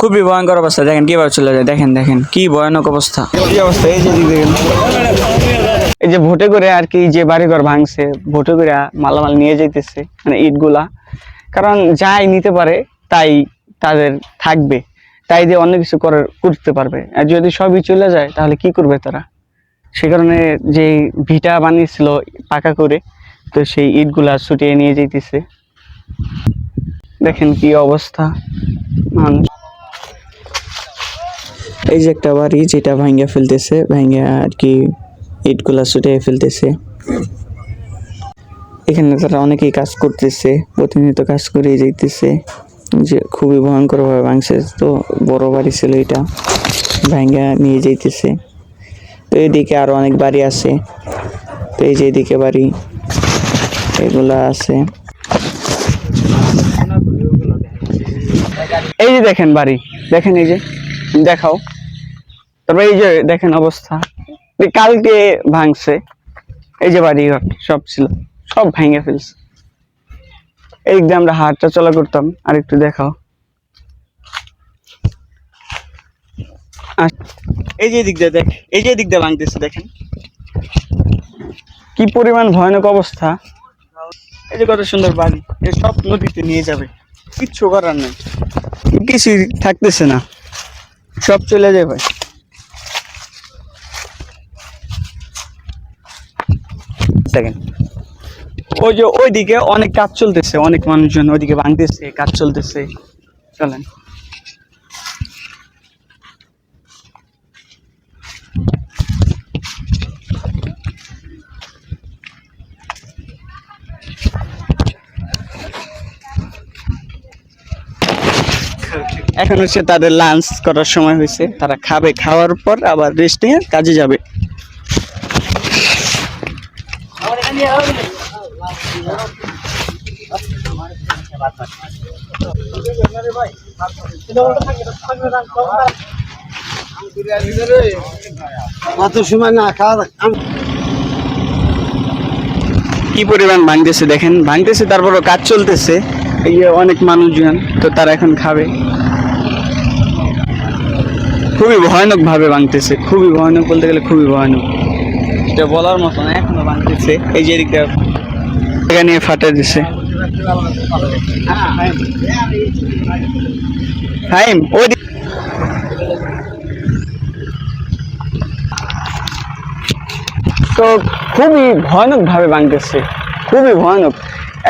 খুবই ভয়ঙ্কর অবস্থা। দেখেন, কীভাবে চলে যায়। দেখেন দেখেন, কি ভয়ানক অবস্থা। কি অবস্থা? এই যে দিকে এই যে ভোটে করে আর কি যে বাড়িঘর ভাঙছে, ভোটে করে মালামাল নিয়ে যাইতেছে মানে ইটগুলা। কারণ যাই নিতে পারে, তাই তাদের থাকবে। তাই দিয়ে অন্য কিছু করার, করতে পারবে। আর যদি সবই চলে যায়, তাহলে কি করবে তারা? সে কারণে যে ভিটা বানিয়েছিল পাকা করে, তো সেই ইটগুলা ছুটিয়ে নিয়ে যাইতেছে। দেখেন কি অবস্থা। মানুষ। এই যে একটা বাড়ি, যেটা ভাঙ্গা ফেলতেছে ভাঙ্গা আর কি ইটগুলা ছুটে ফেলতেছে। এখানে তারা অনেকেই কাজ করতেছে, প্রতিনিয়ত কাজ করে যাইতেছে। যে খুবই ভয়ঙ্কর ভাবে ভাঙছে, তো বড় বাড়ি ছিল এটা ভাঙ্গা নিয়ে যাইতেছে। তো এদিকে আরও অনেক বাড়ি আছে, তো এই যে এদিকে বাড়ি, এগুলা আছে। এই যে দেখেন বাড়ি, দেখেন এই যে, দেখাও। তারপরে এই যে দেখেন অবস্থা। কালকে ভাঙছে। এই যে বাড়ি ঘর সব ছিল সব ভেঙে ফেলছে। এই দিয়ে আমরা হাটটা চলা করতাম আর একটু দেখাও। আস- এই যে দিক দিয়ে দেখ এই যে দিক দিয়ে ভাঙতেছে দেখেন। কি পরিমাণ ভয়ানক অবস্থা। এই যে কত সুন্দর বাড়ি এই সব নদীতে নিয়ে যাবে। কিচ্ছু করার নেই। কিছুই থাকতেছে না। সব চলে যাবে। দেখেন। ওই যে ওইদিকে অনেক কাজ চলতেছে, অনেক মানুষজন ওইদিকে ভাঙতেছে, কাজ চলতেছে। চলেন। এখন হচ্ছে তাদের লাঞ্চ করার সময় হয়েছে। তারা খাবে, খাওয়ার পর আবার রেস্ট নিয়ে কাজে যাবে। অত সময় না খাওয়া কি পরিমাণ ভাঙতেছে দেখেন? ভাঙতেছে তারপরও কাজ চলতেছে। এই অনেক মানুষজন তো তারা এখন খাবে। খুবই ভয়ানক ভাবে ভাঙতেছে খুবই ভয়ানক বলতে গেলে খুবই ভয়ানক। এটা বলার মতো না। নিয়ে দিছে। তো খুবই ভয়ানক ভাবে ভাঙতেছে খুবই ভয়ানক।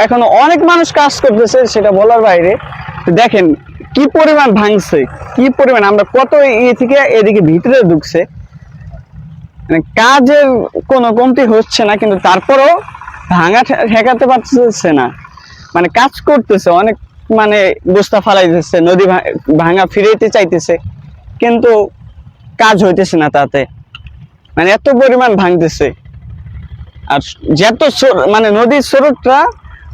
এখন অনেক মানুষ কাজ করতেছে, সেটা বলার বাইরে। দেখেন, কি পরিমাণ ভাঙছে, কি পরিমাণ, আমরা কত ইয়ে থেকে এদিকে ভিতরে ঢুকছে। মানে কাজের কোনো কমতি হচ্ছে না, কিন্তু তারপরেও ভাঙা ঠেকাতে পারতেছে না। মানে কাজ করতেছে, অনেক মানে বস্তা ফালাইতেছে, নদী ভাঙা ফিরাইতে চাইতেছে, কিন্তু কাজ হইতেছে না তাতে। মানে এত পরিমাণ ভাঙতেছে। আর যত মানে নদীর স্রোতটা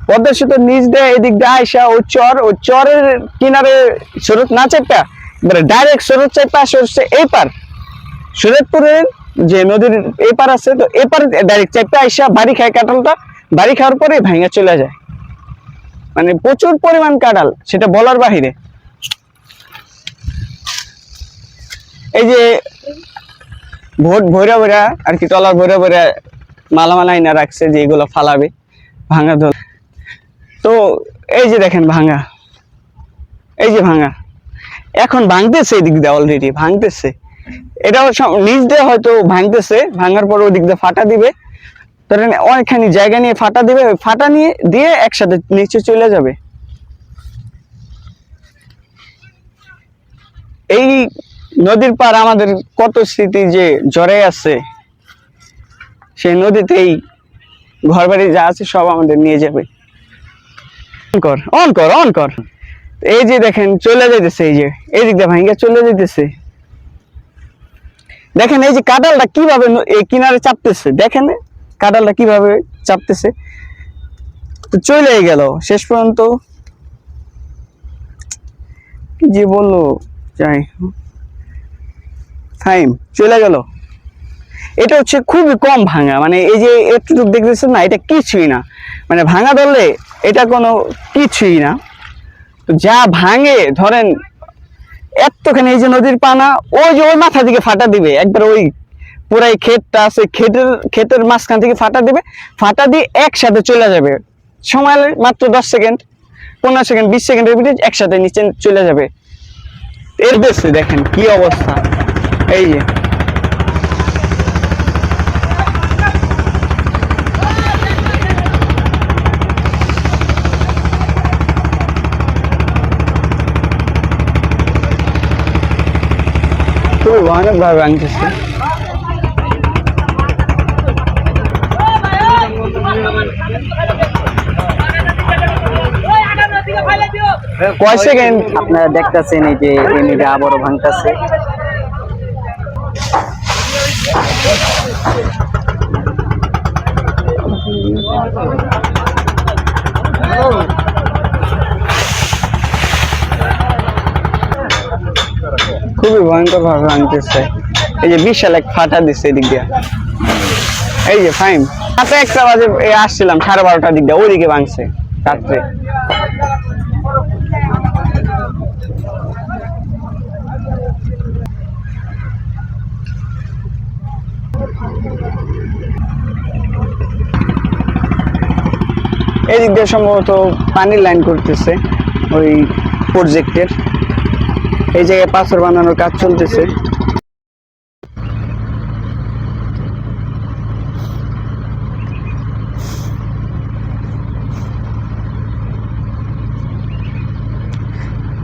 পদ্মা সেতুর নিচ দিয়ে, এদিক দিয়ে আইসা ও চর, ও চরের কিনারে স্রোত না মানে ডাইরেক্ট স্রোত চাপা হচ্ছে এই পার। সুরেতপুরের যে নদীর এপার আছে, তো এই পার ডাইরেক্ট চাপটা আইসা বাড়ি খায় কাঁঠালটা, বাড়ি খাওয়ার পরে ভাঙা চলে যায়। মানে প্রচুর পরিমাণ কাঁঠাল, সেটা বলার বাহিরে। এই যে ভোট ভৈরা ভৈরা, আর কি টলার ভৈরা ভৈরা মালামাল আইনা রাখছে যে এগুলো ফালাবে, ভাঙা দল তো এই যে দেখেন ভাঙা, এই যে ভাঙা। এখন ভাঙতেছে এদিক দিয়ে অলরেডি ভাঙতেছে। এটাও নিচ দিয়ে হয়তো ভাঙতেছে, ভাঙার পর ওদিক দিয়ে ফাটা দিবে। ধরেন অনেকখানি জায়গা নিয়ে ফাটা দিবে ফাটা নিয়ে দিয়ে একসাথে নিচে চলে যাবে। এই নদীর পার আমাদের কত স্মৃতি যে জড়ে আছে, সেই নদীতেই ঘর বাড়ি যা আছে সব আমাদের নিয়ে যাবে। অন কর অন কর অন কর। এই যে দেখেন, চলে যাইতেছে এই যে, এই দিক দিয়ে ভাঙ্গা চলে যাইতেছে। দেখেন এই যে কাঁঠালটা কীভাবে এই কিনারে চাপতেছে? দেখেন কাঁঠালটা কীভাবে চাপতেছে? তো চলে গেল। শেষ পর্যন্ত কি যে বলল? যাই। ফাইন, চলে গেল। এটা হচ্ছে খুবই কম ভাঙা। মানে এই যে একটুটুক দেখতেছেন না, এটা কিছুই না। মানে ভাঙা ধরলে এটা কোনো কিছুই না। যা ভাঙে, ধরেন এতখানি এই যে নদীর পানা, ওই যে ওই মাথা দিকে ফাটা দিবে, একবার ওই পুরাই ক্ষেতটা আছে, ক্ষেতের ক্ষেতের মাঝখান থেকে ফাটা দিবে, ফাটা দিয়ে একসাথে চলে যাবে। সময় মাত্র দশ সেকেন্ড, পনেরো সেকেন্ড, বিশ সেকেন্ডের ভিতরে একসাথে নিচে চলে যাবে। এর বেশি দেখেন কি অবস্থা। এই যে খুবই ভয়ানক ভাবে ভাঙতেছে। কয় সেকেন্ড আপনারা দেখতেছেন এই যে এমনিটা আবারও ভাঙতেছে? খুবই ভয়ঙ্কর ভাবে ভাঙতেছে এই যে বিশাল এক ফাটা দিচ্ছে এদিক দিয়ে। এই যে ফাইন হাতে একটা বাজে এই আসছিলাম, সাড়ে বারোটার দিক দিয়ে, ওইদিকে ভাঙছে রাত্রে। এদিক দিয়ে সম্ভবত পানির লাইন করতেছে ওই প্রজেক্টের এই জায়গায় পাথর বানানোর কাজ চলতেছে।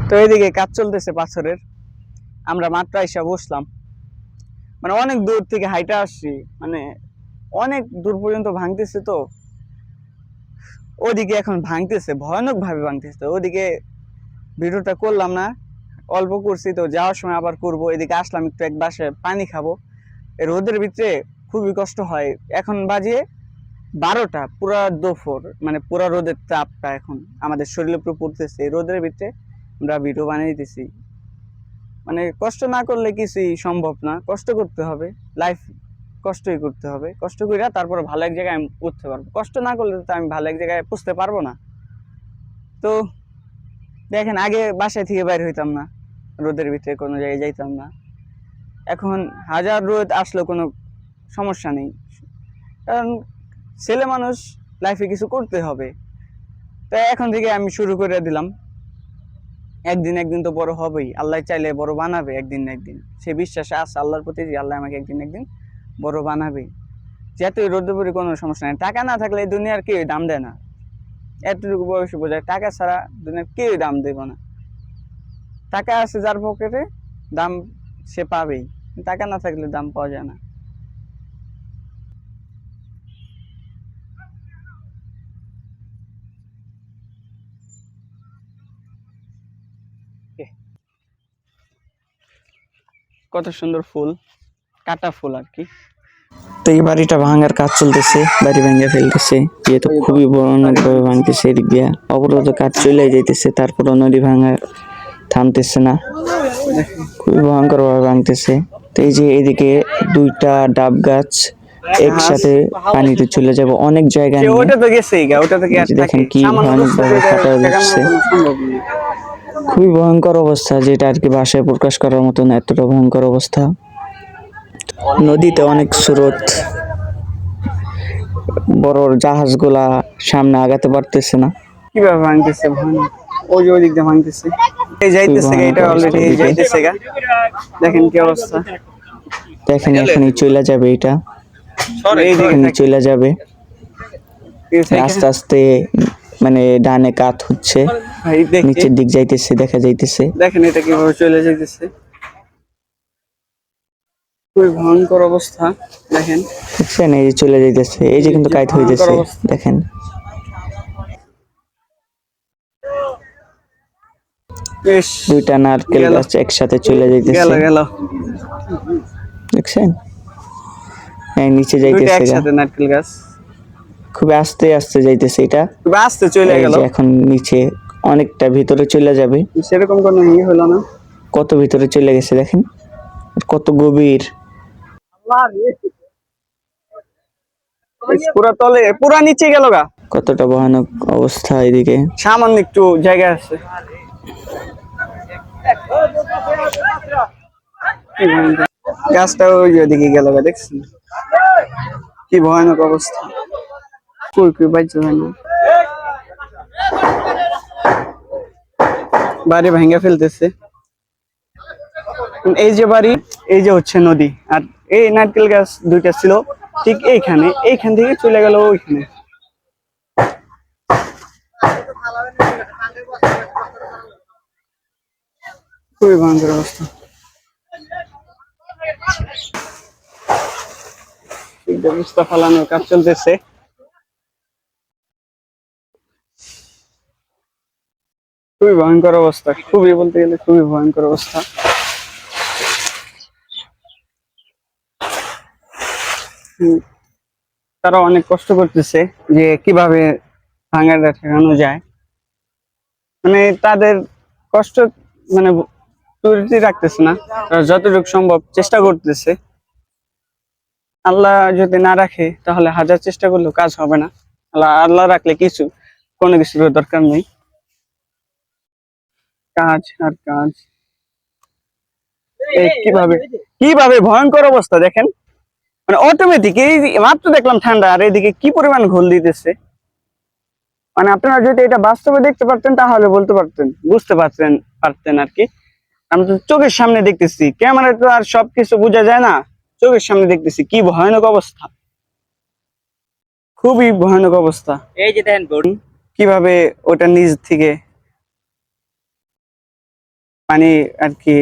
তো এইদিকে কাজ চলতেছে পাথরের। আমরা মাত্র এসে বসলাম। মানে অনেক দূর থেকে হাইটা আসছি মানে অনেক দূর পর্যন্ত ভাঙতেছে তো। ওদিকে এখন ভাঙতেছে ভয়ানক ভাবে ভাঙতেছে। ওদিকে ভিডিওটা করলাম না। অল্প করছি, তো যাওয়ার সময় আবার করব। এদিকে আসলাম একটু এক বাসে পানি খাব। রোদের ভিতরে খুবই কষ্ট হয়। এখন বাজে বারোটা, পুরা দুপুর মানে পুরা রোদের তাপটা এখন আমাদের শরীরের উপর পড়তেছে। রোদের ভিতরে আমরা ভিডিও বানিয়ে দিতেছি মানে কষ্ট না করলে কিছুই সম্ভব না। কষ্ট করতে হবে। লাইফ কষ্টই করতে হবে। কষ্ট কইরা তারপরে ভালো এক জায়গায় আমি উঠতে পারব। কষ্ট না করলে তো আমি ভালো এক জায়গায় পুষতে পারব না। তো দেখেন, আগে বাসায় থেকে বাইর হইতাম না। রোদের ভিতরে কোনো জায়গায় যাইতাম না। এখন হাজার রোদ আসলেও কোনো সমস্যা নেই। কারণ ছেলে মানুষ লাইফে কিছু করতে হবে। তাই এখন থেকে আমি শুরু করে দিলাম। একদিন একদিন তো বড় হবেই। আল্লাহ চাইলে বড় বানাবে একদিন না একদিন। সে বিশ্বাসে আছে আল্লাহর প্রতি যে আল্লাহ আমাকে একদিন একদিন বড় বানাবে। যেহেতু রোদ্র পরি কোনো সমস্যা নেই। টাকা না থাকলে এই দুনিয়ার কেউ দাম দেয় না। এতটুকু বয়সে বোঝায়, টাকা ছাড়া দুনিয়ার কেউ দাম দেব না। টাকা আছে যার পকেটে দাম সে পাবেই। টাকা না থাকলে দাম পাওয়া যায় না। কত সুন্দর ফুল, কাটা ফুল আর কি। তো এই বাড়িটা ভাঙার কাজ চলতেছে, বাড়ি ভেঙে ফেলতেছে। যেহেতু খুবই ভয়ানক ভাবে ভাঙতেছে এদিক দিয়া। অবরোধ কাজ চলে যাইতেছে তারপর নদী ভাঙা থামতেছে না। খুবই ভয়ঙ্কর ভাবে ভাঙতেছে। তো এই যে এদিকে দুইটা ডাব গাছ একসাথে পানিতে চলে যাবে অনেক জায়গা যে নিয়ে। ওটা তো গেছেই গা ওটা থেকে আর এই যে দেখেন কি ফাটা যাচ্ছে। খুবই ভয়ঙ্কর অবস্থা যেটা আর কি ভাষায় প্রকাশ করার মতো না এতটা ভয়ঙ্কর অবস্থা। নদীতে অনেক স্রোত বড় জাহাজগুলা সামনে আগাতে পারতেছে না। কীভাবে ভাঙতেছে ওই যে ওই দিক দিয়ে ভাঙতেছে। এই যাইতেছে এটা অলরেডি যাইতেছে দেখেন কি অবস্থা। দেখেন চলে যাবে এটা। চলে যাবে। আস্তে আস্তে মানে ডানে কাত হচ্ছে নিচের দিক যাইতেছে দেখা যাইতেছে। দেখেন এটা কীভাবে চলে যাইতেছে। খুবই ভয়ঙ্কর অবস্থা দেখেন। দেখছেন এই যে চলে যাইতেছে এই যে কিন্তু কাইট হইতেছে। দেখেন। দুইটা নারকেল গাছ একসাথে চলে যাইতেছে। গেল দেখছেন? হ্যাঁ নিচে যাইতেছে একসাথে নারকেল গাছ। খুবই আস্তে আস্তে যাইতেছে এটা। খুব আস্তে চলে গেল। এখন নিচে অনেকটা ভিতরে চলে যাবে। সেরকম কোনো ইয়ে হলো না। কত ভিতরে চলে গেছে দেখেন? কত গভীর। পুরা তলে পুরা নিচে গেল গা। কতটা ভয়ানক অবস্থা এদিকে। সামান্য একটু জায়গা আছে। গাছটা ওই ওদিকে গেল গা, দেখছেন? কি ভয়ানক অবস্থা। কই বাচ্চা যায় না। বাড়ি ভেঙে ফেলতেছে। এই যে বাড়ি এই যে হচ্ছে নদী। আর এই নারকেল গাছ দুইটা ছিল ঠিক এইখানে। এইখান থেকে চলে গেল ওইখানে। খুবই ভয়ঙ্কর অবস্থা। এই ব্যবস্থা ফালানোর কাজ চলতেছে। খুবই ভয়ঙ্কর অবস্থা খুবই বলতে গেলে খুবই ভয়ঙ্কর অবস্থা। তারা অনেক কষ্ট করতেছে যে কীভাবে ভাঙাটা ঠেকানো যায়। মানে তাদের কষ্ট মানে তুলতে রাখতেছে না। যতটুকু সম্ভব চেষ্টা করতেছে। আল্লাহ যদি না রাখে, তাহলে হাজার চেষ্টা করলেও কাজ হবে না। আল্লাহ আল্লাহ রাখলে কিছু, কোনো কিছুর দরকার নেই। কাজ আর কাজ। কীভাবে কীভাবে ভয়ঙ্কর অবস্থা দেখেন? মানে অটোমেটিক এই মাত্র দেখলাম ঠান্ডা, আর এদিকে কি পরিমাণ ঘোল দিতেছে। মানে আপনারা যদি এটা বাস্তবে দেখতে পারতেন, তাহলে বলতে পারতেন, বুঝতে পারতেন পারতেন আর কি। আমি তো চোখের সামনে দেখতেছি। ক্যামেরা তো আর সবকিছু বোঝা যায় না। চোখের সামনে দেখতেছি কি ভয়ানক অবস্থা। খুবই ভয়ানক অবস্থা। এই যে দেখেন কীভাবে ওটা নিচ থেকে পানি আর কি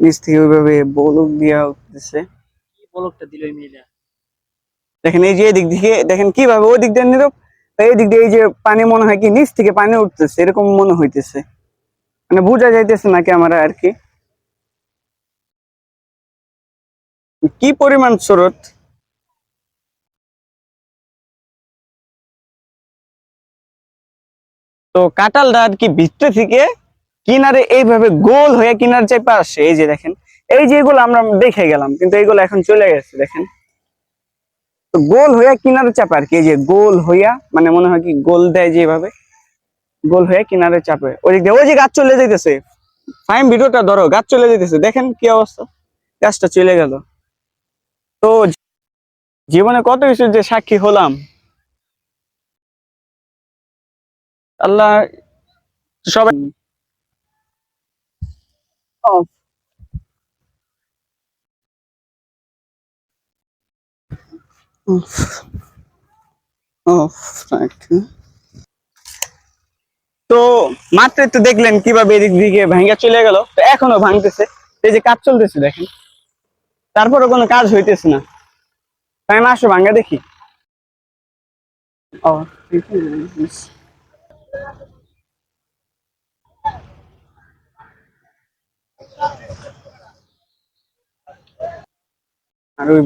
নিচ থেকে ওইভাবে বলক দিয়া উঠতেছে। কি বলকটা দিল মেয়েটা দেখেন এই যে এদিক থেকে দেখেন কীভাবে ওই দিক দিয়ে নীরব এই দিক দিয়ে এই যে পানি মনে হয় কি নিচ থেকে পানি উঠতেছে এরকম মনে হইতেছে। মানে বোঝা যাইতেছে না ক্যামেরা আর কি। কি পরিমাণ স্রোত? তো কাটালটা আর কি ভিতরে থেকে কিনারে এইভাবে গোল হয়ে কিনার চেপে আসে এই যে দেখেন, এই যে এগুলো আমরা দেখে গেলাম, কিন্তু এগুলো এখন চলে গেছে, দেখেন। তো গোল হইয়া কিনারে চাপে আর কি, এই যে গোল হইয়া মানে মনে হয় কি গোল দেয় যেভাবে। গোল হয়ে কিনারে চাপে। ওই দিক ওই যে গাছ চলে যেতেছে ফাইন ভিডিওটা ধরো, গাছ চলে যেতেছে দেখেন কি অবস্থা। গাছটা চলে গেল। তো জীবনে কত কিছু যে সাক্ষী হলাম। আল্লাহ সবাই Off. Off. তো মাত্র তো দেখলেন কীভাবে এদিক দিকে ভাঙ্গা চলে গেল। তো এখনও ভাঙতেছে। এই যে কাজ চলতেছে দেখেন। তারপরে কোনো কাজ হইতেছে না। তাই আসো ভাঙ্গা দেখি। আর ওই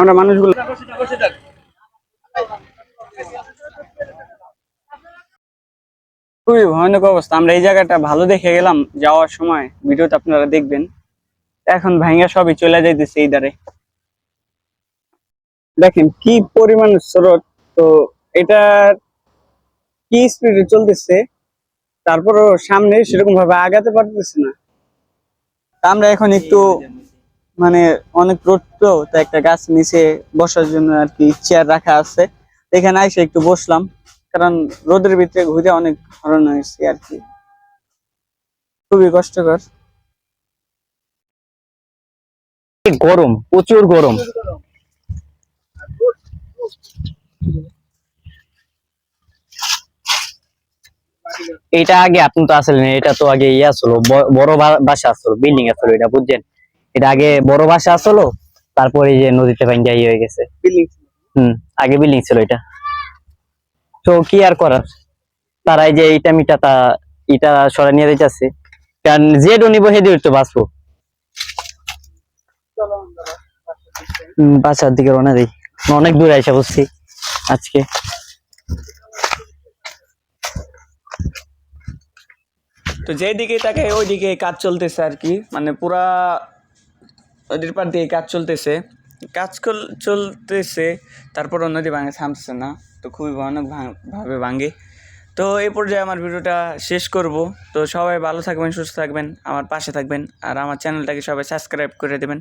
আমরা মানুষগুলো খুবই ভয়ানক অবস্থা। আমরা এই জায়গাটা ভালো দেখে গেলাম যাওয়ার সময়। ভিডিওতে আপনারা দেখবেন। এখন ভাইঙ্গা সবই চলে যাইতেছে এই দারে দেখেন কি পরিমাণ স্রোত। তো এটা কি স্পিডে চলতেছে? তারপরও সামনে সেরকম ভাবে আগাতে পারতেছে না। আমরা এখন একটু মানে অনেক তো তো একটা গাছ নিচে বসার জন্য আর কি চেয়ার রাখা আছে। এখানে আইসে একটু বসলাম। কারণ রোদের ভিতরে ঘুরে অনেক হরণ হয়েছে আর কি। খুবই কষ্টকর। গরম প্রচুর গরম। এটা আগে আপনি তো আসলেন এটা তো আগে ইয়ে আসলো বড় বাসা আসলো বিল্ডিং আসলো এটা বুঝছেন? এটা আগে বড় বাসা আসলো তারপরে যে নদীতে ভাঙ্গা ইয়ে হয়ে গেছে। বিল্ডিং হম আগে বিল্ডিং ছিল এটা। তো কি আর করার? তারা এই যে এইটা মিটা, তা ইটা সরাই নিয়ে যাইতেছে। কারণ যে ডনিব হেদি তো বাঁচবো। বাসার দিকে রওনা দিই। অনেক দূরে এসে বসছি আজকে। তো যেদিকে তাকে ওইদিকে কাজ চলতেছে আর কি। মানে পুরা নদীর পার দিয়ে কাজ চলতেছে। কাজ চলতেছে তারপর নদী ভাঙে থামছে না। তো খুবই ভয়ানক ভাবে ভাঙে তো এই পর্যায়ে আমার ভিডিওটা শেষ করব। তো সবাই ভালো থাকবেন, সুস্থ থাকবেন, আমার পাশে থাকবেন, আর আমার চ্যানেলটাকে সবাই সাবস্ক্রাইব করে দেবেন।